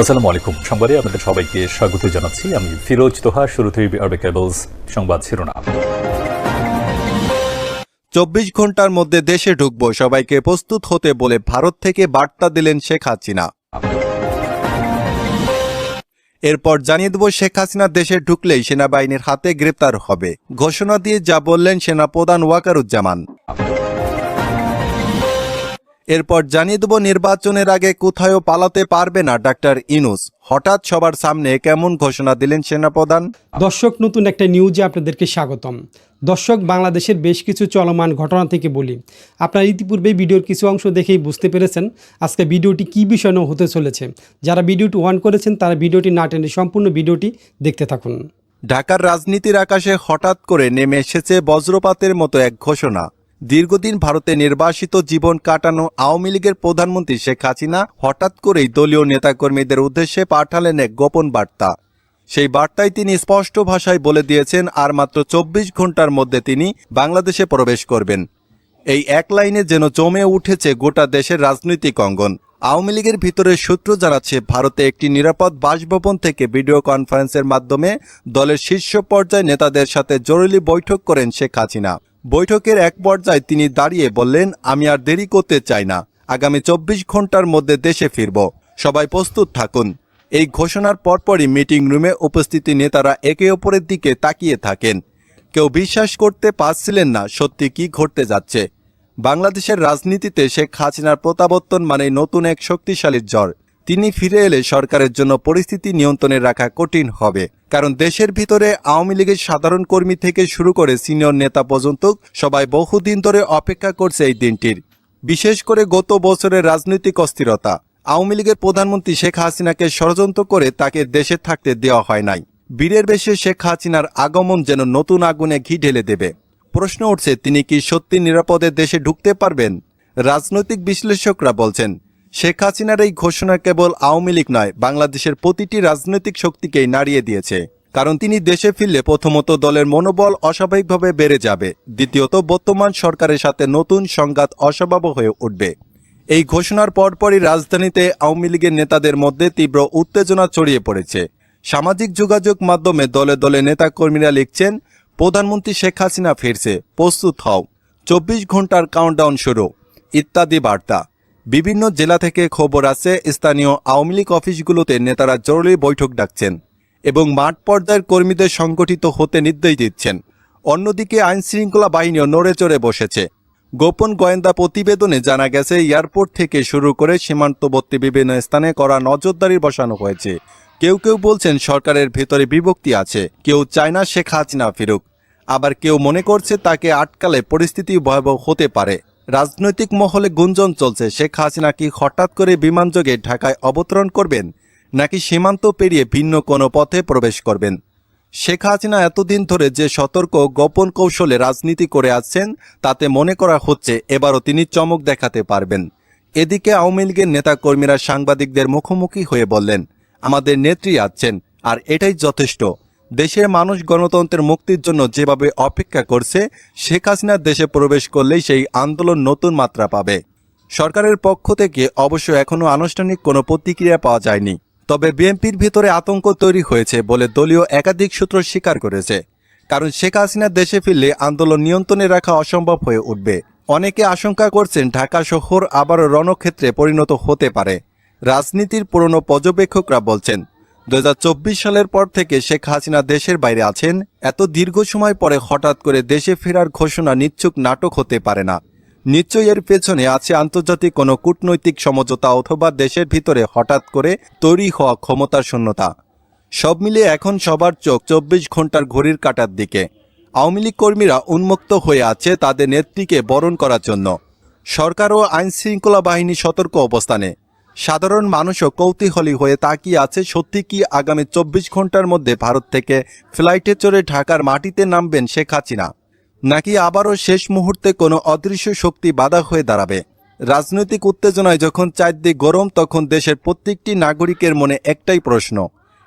আসসালামু আলাইকুম। আপনাদের সবাইকে স্বাগত জানাচ্ছি। আমি ফিরোজ তোহা, শুরুতেই আরবে কেবলস সংবাদ শিরোনাম। চব্বিশ ঘণ্টার মধ্যে দেশে ঢুকব, সবাইকে প্রস্তুত হতে বলে ভারত থেকে বার্তা দিলেন শেখ হাসিনা। এরপর জানিয়ে দেব, শেখ হাসিনা দেশে ঢুকলেই সেনাবাহিনীর হাতে গ্রেপ্তার হবে। ঘোষণা দিয়ে যা বললেন সেনাপ্রধান ওয়াকারুজ্জামান। এরপর জানিয়ে দেব নির্বাচনের আগে কোথাও পালাতে পারবে না ডাক্তার ইনুস। হঠাৎ সবার সামনে কেমন ঘোষণা দিলেন সেনাপ্রধান? দর্শক নতুন একটা নিউজে আপনাদেরকে স্বাগতম। দর্শক বাংলাদেশের বেশ কিছু চলমান ঘটনা থেকে বলি। আপনারা ইতিপূর্বে ভিডিওর কিছু অংশ দেখেই বুঝতে পেরেছেন আজকে ভিডিওটি কী বিষয় হতে চলেছে। যারা ভিডিওটি ওয়ান করেছেন তারা ভিডিওটি না টেনে সম্পূর্ণ ভিডিওটি দেখতে থাকুন। ঢাকার রাজনীতির আকাশে হঠাৎ করে নেমে এসেছে বজ্রপাতের মতো এক ঘোষণা। দীর্ঘদিন ভারতে নির্বাসিত জীবন কাটানো আওয়ামী লীগের প্রধানমন্ত্রী শেখ হাসিনা হঠাৎ করেই দলীয় নেতাকর্মীদের উদ্দেশ্যে পাঠালেন এক গোপন বার্তা। সেই বার্তায় তিনি স্পষ্ট ভাষায় বলে দিয়েছেন, আর মাত্র চব্বিশ ঘণ্টার মধ্যে তিনি বাংলাদেশে প্রবেশ করবেন। এই এক লাইনে যেন জমে উঠেছে গোটা দেশের রাজনৈতিক অঙ্গন। আওয়ামী লীগের ভিতরে সূত্র জানাচ্ছে, ভারতে একটি নিরাপদ বাসভবন থেকে ভিডিও কনফারেন্সের মাধ্যমে দলের শীর্ষ পর্যায়ে নেতাদের সাথে জরুরি বৈঠক করেন শেখ হাসিনা। বৈঠকের এক পর্যায়ে তিনি দাঁড়িয়ে বললেন, আমি আর দেরি করতে চাই না। আগামী চব্বিশ ঘণ্টার মধ্যে দেশে ফিরব। সবাই প্রস্তুত থাকুন। এই ঘোষণার পরপরই মিটিং রুমে উপস্থিতি নেতারা একে অপরের দিকে তাকিয়ে থাকেন। কেউ বিশ্বাস করতে পারছিলেন না সত্যি কি ঘটতে যাচ্ছে। বাংলাদেশের রাজনীতিতে শেখ হাসিনার প্রত্যাবর্তন মানে নতুন এক শক্তিশালী জ্বর তিনি ফিরে এলে সরকারের জন্য পরিস্থিতি নিয়ন্ত্রণে রাখা কঠিন হবে। কারণ দেশের ভিতরে আওয়ামী লীগের সাধারণ কর্মী থেকে শুরু করে সিনিয়র নেতা পর্যন্ত সবাই বহুদিন ধরে অপেক্ষা করছে এই দিনটির। বিশেষ করে গত বছরের রাজনৈতিক অস্থিরতা। আওয়ামী লীগের প্রধানমন্ত্রী শেখ হাসিনাকে ষড়যন্ত্র করে তাকে দেশে থাকতে দেওয়া হয় নাই। বীরের বেশে শেখ হাসিনার আগমন যেন নতুন আগুনে ঘি ঢেলে দেবে। প্রশ্ন উঠছে, তিনি কি সত্যি নিরাপদে দেশে ঢুকতে পারবেন? রাজনৈতিক বিশ্লেষকরা বলছেন শেখ হাসিনার এই ঘোষণা কেবল আওয়ামী লীগ নয়, বাংলাদেশের প্রতিটি রাজনৈতিক শক্তিকেই নাড়িয়ে দিয়েছে। কারণ তিনি দেশে ফিরলে প্রথমত দলের মনোবল অস্বাভাবিকভাবে বেড়ে যাবে, দ্বিতীয়ত বর্তমান সরকারের সাথে নতুন সংঘাত অস্বভাব হয়ে উঠবে। এই ঘোষণার পরপরই রাজধানীতে আওয়ামী লীগের নেতাদের মধ্যে তীব্র উত্তেজনা ছড়িয়ে পড়েছে। সামাজিক যোগাযোগ মাধ্যমে দলে দলে নেতাকর্মীরা লিখছেন, প্রধানমন্ত্রী শেখ হাসিনা ফিরছে, প্রস্তুত হও। চব্বিশ ঘণ্টার কাউন্টডাউন শুরু। ইত্যাদি বার্তা। বিভিন্ন জেলা থেকে খবর আছে স্থানীয় আওয়ামী লীগ অফিসগুলোতে নেতারা জরুরি বৈঠক ডাকছেন এবং মাঠ পর্যায়ের কর্মীদের সংগঠিত হতে নির্দেশ দিচ্ছেন। অন্যদিকে আইন শৃঙ্খলা বাহিনীও নড়ে চড়ে বসেছে। গোপন গোয়েন্দা প্রতিবেদনে জানা গেছে, এয়ারপোর্ট থেকে শুরু করে সীমান্তবর্তী বিভিন্ন স্থানে করা নজরদারি বসানো হয়েছে। কেউ কেউ বলছেন সরকারের ভেতরে বিভক্তি আছে, কেউ চায় না শেখ হাসিনা ফিরুক। আবার কেউ মনে করছে তাকে আটকালে পরিস্থিতি ভয়াবহ হতে পারে। রাজনৈতিক মহলে গুঞ্জন চলছে। শেখ হাসিনা কি হঠাৎ করে বিমানযোগে ঢাকায় অবতরণ করবেন, নাকি সীমান্ত পেরিয়ে ভিন্ন কোনো পথে প্রবেশ করবেন? শেখ হাসিনা এতদিন ধরে যে সতর্ক গোপন কৌশলে রাজনীতি করে আসছেন, তাতে মনে করা হচ্ছে এবারও তিনি চমক দেখাতে পারবেন। এদিকে আওয়ামী লীগের নেতাকর্মীরা সাংবাদিকদের মুখোমুখি হয়ে বললেন, আমাদের নেত্রী আছেন, আর এটাই যথেষ্ট। দেশের মানুষ গণতন্ত্রের মুক্তির জন্য যেভাবে অপেক্ষা করছে, শেখ হাসিনা দেশে প্রবেশ করলেই সেই আন্দোলন নতুন মাত্রা পাবে। সরকারের পক্ষ থেকে অবশ্য এখনও আনুষ্ঠানিক কোনো প্রতিক্রিয়া পাওয়া যায়নি। তবে বিএনপির ভিতরে আতঙ্ক তৈরি হয়েছে বলে দলীয় একাধিক সূত্র স্বীকার করেছে। কারণ শেখ হাসিনা দেশে ফিরলে আন্দোলন নিয়ন্ত্রণে রাখা অসম্ভব হয়ে উঠবে। অনেকে আশঙ্কা করছেন ঢাকা শহর আবারও রণক্ষেত্রে পরিণত হতে পারে। রাজনীতির পুরনো পর্যবেক্ষকরা বলছেন দু হাজার চব্বিশ সালের পর থেকে শেখ হাসিনা দেশের বাইরে আছেন। এত দীর্ঘ সময় পরে হঠাৎ করে দেশে ফেরার ঘোষণা নিচ্ছুক নাটক হতে পারে না। নিশ্চয়ই এর পেছনে আছে আন্তর্জাতিক কোনো কূটনৈতিক সমঝোতা অথবা দেশের ভিতরে হঠাৎ করে তৈরি হওয়া ক্ষমতার শূন্যতা। সব মিলিয়ে এখন সবার চোখ চব্বিশ ঘণ্টার ঘড়ির কাটার দিকে। আওয়ামী লীগ কর্মীরা উন্মুক্ত হয়ে আছে তাদের নেত্রীকে বরণ করার জন্য। সরকার ও আইন শৃঙ্খলা বাহিনী সতর্ক অবস্থানে। সাধারণ মানুষও কৌতূহলী হয়ে তাকিয়ে আছে, সত্যি কি আগামী চব্বিশ ঘণ্টার মধ্যে ভারত থেকে ফ্লাইটে চড়ে ঢাকার মাটিতে নামবেন শেখ হাসিনা? নাকি আবারও শেষ মুহূর্তে কোনো অদৃশ্য শক্তি বাধা হয়ে দাঁড়াবে? রাজনৈতিক উত্তেজনায় যখন চারদিক গরম, তখন দেশের প্রত্যেকটি নাগরিকের মনে একটাই প্রশ্ন,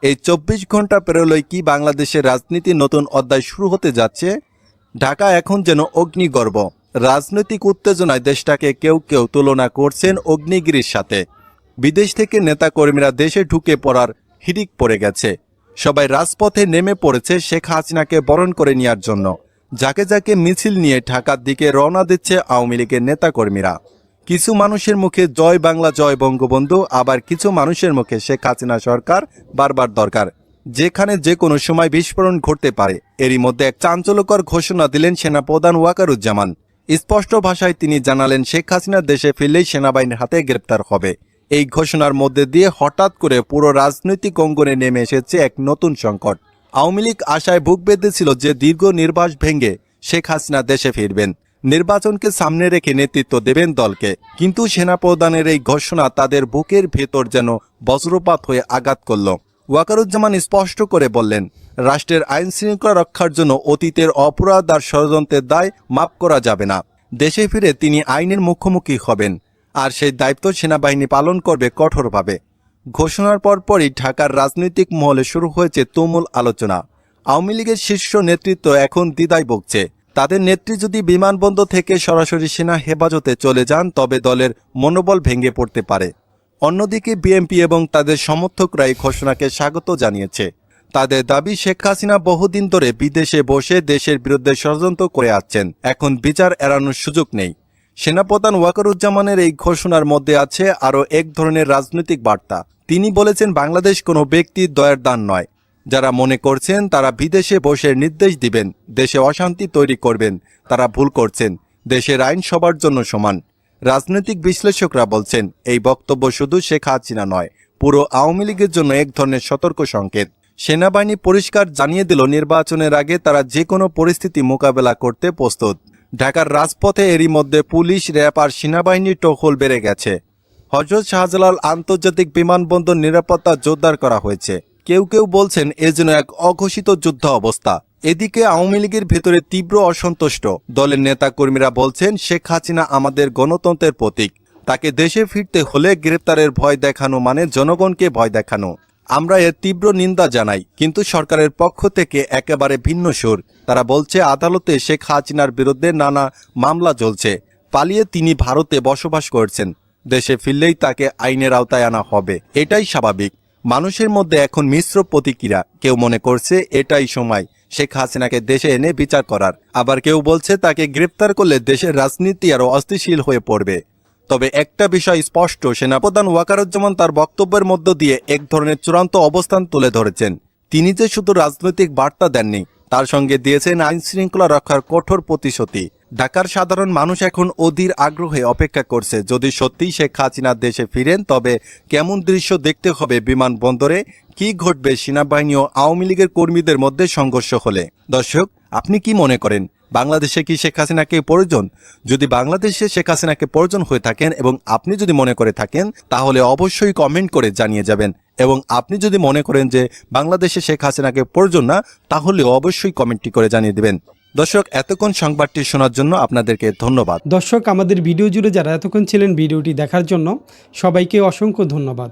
এই চব্বিশ ঘণ্টা পেরোলই কি বাংলাদেশের রাজনীতি নতুন অধ্যায় শুরু হতে যাচ্ছে? ঢাকা এখন যেন অগ্নিগর্ভ। রাজনৈতিক উত্তেজনায় দেশটাকে কেউ কেউ তুলনা করছেন অগ্নিগিরির সাথে। বিদেশ থেকে নেতাকর্মীরা দেশে ঢুকে পড়ার হিড়িক পড়ে গেছে। সবাই রাজপথে নেমে পড়েছে শেখ হাসিনাকে বরণ করে নেওয়ার জন্য। যাকে যাকে মিছিল নিয়ে ঢাকার দিকে রওনা দিচ্ছে আওয়ামী লীগের নেতাকর্মীরা। কিছু মানুষের মুখে জয় বাংলা, জয় বঙ্গবন্ধু, আবার কিছু মানুষের মুখে শেখ হাসিনা সরকার বারবার দরকার। যেখানে যে কোনো সময় বিস্ফোরণ ঘটতে পারে। এরই মধ্যে এক চাঞ্চল্যকর ঘোষণা দিলেন সেনাপ্রধান ওয়াকারুজ্জামান। স্পষ্ট ভাষায় তিনি জানালেন, শেখ হাসিনা দেশে ফিরলেই সেনাবাহিনীর হাতে গ্রেপ্তার হবে। এই ঘোষণার মধ্যে দিয়ে হঠাৎ করে পুরো রাজনৈতিক অঙ্গনে নেমে এসেছে এক নতুন সংকট। আওয়ামী লীগ আশায় বুক বেঁধেছিল যে দীর্ঘ নির্বাস ভেঙে শেখ হাসিনা দেশে ফিরবেন। নির্বাচনকে সামনে রেখে নেতৃত্ব দেবেন দলকে। কিন্তু সেনাপ্রধানের এই ঘোষণা তাদের বুকের ভেতর যেন বজ্রপাত হয়ে আঘাত করল। ওয়াকারুজ্জামান স্পষ্ট করে বললেন, রাষ্ট্রের আইন শৃঙ্খলা রক্ষার জন্য অতীতের অপরাধ আর ষড়যন্ত্রের দায় মাফ করা যাবে না। দেশে ফিরে তিনি আইনের মুখোমুখি হবেন। আর সেই দায়িত্ব সেনাবাহিনী পালন করবে কঠোরভাবে। ঘোষণার পরপরই ঢাকার রাজনৈতিক মহলে শুরু হয়েছে তুমুল আলোচনা। আওয়ামী লীগের শীর্ষ নেতৃত্ব এখন দ্বিধায় ভুগছে। তাদের নেত্রী যদি বিমানবন্দর থেকে সরাসরি সেনা হেফাজতে চলে যান, তবে দলের মনোবল ভেঙে পড়তে পারে। অন্যদিকে বিএনপি এবং তাদের সমর্থকরা এই ঘোষণাকে স্বাগত জানিয়েছে। তাদের দাবি, শেখ হাসিনা বহুদিন ধরে বিদেশে বসে দেশের বিরুদ্ধে ষড়যন্ত্র করে আসছেন। এখন বিচার এড়ানোর সুযোগ নেই। সেনাপ্রধান ওয়াকারুজ্জামানের এই ঘোষণার মধ্যে আছে আরও এক ধরনের রাজনৈতিক বার্তা। তিনি বলেছেন, বাংলাদেশ কোনো ব্যক্তির দয়ের দান নয়। যারা মনে করছেন, তারা বিদেশে বসে নির্দেশ দিবেন, দেশে অশান্তি তৈরি করবেন, তারা ভুল করছেন, দেশের আইন সবার জন্য সমান। রাজনৈতিক বিশ্লেষকরা বলছেন, এই বক্তব্য শুধু শেখ হাসিনা নয়, পুরো আওয়ামী লীগের জন্য এক ধরনের সতর্ক সংকেত। সেনাবাহিনী পরিষ্কার জানিয়ে দিল, নির্বাচনের আগে তারা যে কোনো পরিস্থিতি মোকাবেলা করতে প্রস্তুত। ঢাকার রাজপথে এরই মধ্যে পুলিশ, র্যাব আর সেনাবাহিনীর টহল বেড়ে গেছে। হজরত শাহজালাল আন্তর্জাতিক বিমানবন্দর নিরাপত্তা জোরদার করা হয়েছে। কেউ কেউ বলছেন এ যেন এক অঘোষিত যুদ্ধ অবস্থা। এদিকে আওয়ামী লীগের ভেতরে তীব্র অসন্তুষ্ট। দলের নেতাকর্মীরা বলছেন, শেখ হাসিনা আমাদের গণতন্ত্রের প্রতীক। তাকে দেশে ফিরতে হলে গ্রেপ্তারের ভয় দেখানো মানে জনগণকে ভয় দেখানো। আমরা এর তীব্র নিন্দা জানাই, কিন্তু সরকারের পক্ষ থেকে একেবারে ভিন্ন সুর। তারা বলছে, আদালতে শেখ হাসিনার বিরুদ্ধে নানা মামলা চলছে। পালিয়ে তিনি ভারতে বসবাস করছেন। দেশে ফিরলেই তাকে আইনের আওতায় আনা হবে। এটাই স্বাভাবিক। মানুষের মধ্যে এখন মিশ্র প্রতিক্রিয়া। কেউ মনে করছে, এটাই সময়। শেখ হাসিনাকে দেশে এনে বিচার করার। আবার কেউ বলছে, তাকে গ্রেপ্তার করলে দেশের রাজনীতি আরও অস্থিশীল হয়ে পড়বে। তবে একটা বিষয় স্পষ্ট, সেনাপ্রধান ওয়াকারুজ্জামান তার বক্তব্যের মধ্য দিয়ে এক ধরনের চূড়ান্ত অবস্থান তুলে ধরেছেন। তিনি যে শুধু রাজনৈতিক বার্তা দেননি, তার সঙ্গে দিয়েছেন আইন শৃঙ্খলা রক্ষার কঠোর প্রতিশ্রুতি। ঢাকার সাধারণ মানুষ এখন অধীর আগ্রহে অপেক্ষা করছে। যদি সত্যিই শেখ হাসিনা দেশে ফিরেন, তবে কেমন দৃশ্য দেখতে হবে বিমানবন্দরে কি ঘটবে সেনাবাহিনী ও আওয়ামী লীগের কর্মীদের মধ্যে সংঘর্ষ হলে? দর্শক, আপনি কি মনে করেন, বাংলাদেশে কি শেখ হাসিনাকে প্রয়োজন? যদি বাংলাদেশে শেখ হাসিনাকে প্রয়োজন হয়ে থাকেন এবং আপনি যদি মনে করে থাকেন, তাহলে অবশ্যই কমেন্ট করে জানিয়ে যাবেন। এবং আপনি যদি মনে করেন যে বাংলাদেশে শেখ হাসিনাকে প্রয়োজন না, তাহলে অবশ্যই কমেন্টটি করে জানিয়ে দেবেন। দর্শক, এতক্ষণ সংবাদটি শোনার জন্য আপনাদেরকে ধন্যবাদ। দর্শক, আমাদের ভিডিও জুড়ে যারা এতক্ষণ ছিলেন ভিডিওটি দেখার জন্য সবাইকে অসংখ্য ধন্যবাদ।